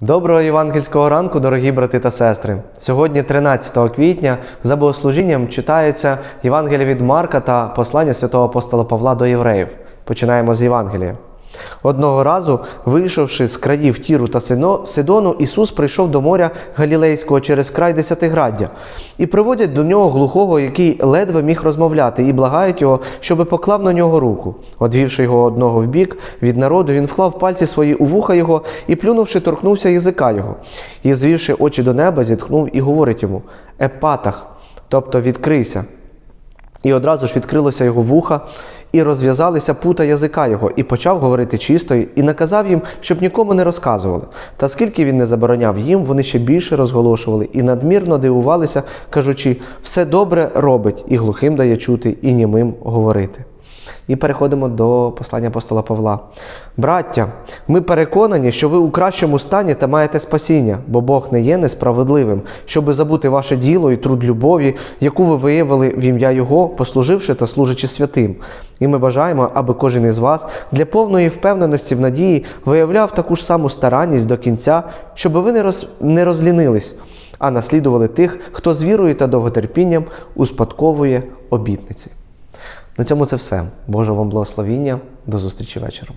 Доброго євангельського ранку, дорогі брати та сестри. Сьогодні, 13 квітня, за богослужінням читається Євангелія від Марка та послання святого апостола Павла до євреїв. Починаємо з Євангелія. Одного разу, вийшовши з країв Тіру та Сидону, Ісус прийшов до моря Галілейського через край Десятиграддя, і приводять до нього глухого, який ледве міг розмовляти, і благають його, щоби поклав на нього руку. Одвівши його одного в бік від народу, він вклав пальці свої у вуха його і, плюнувши, торкнувся язика його. І, звівши очі до неба, зітхнув і говорить йому: Епатах, тобто відкрийся. І одразу ж відкрилося його вуха, і розв'язалися пута язика його, і почав говорити чисто, і наказав їм, щоб нікому не розказували. Та скільки він не забороняв їм, вони ще більше розголошували і надмірно дивувалися, кажучи, все добре робить, і глухим дає чути, і німим говорити. І переходимо до послання апостола Павла. Браття, ми переконані, що ви у кращому стані та маєте спасіння, бо Бог не є несправедливим, щоби забути ваше діло і труд любові, яку ви виявили в ім'я Його, послуживши та служачи святим. І ми бажаємо, аби кожен із вас для повної впевненості в надії виявляв таку ж саму старанність до кінця, щоб ви не, роз... не розлінились, а наслідували тих, хто з вірою та довготерпінням успадковує обітниці. На цьому це все. Боже вам благословіння. До зустрічі вечором.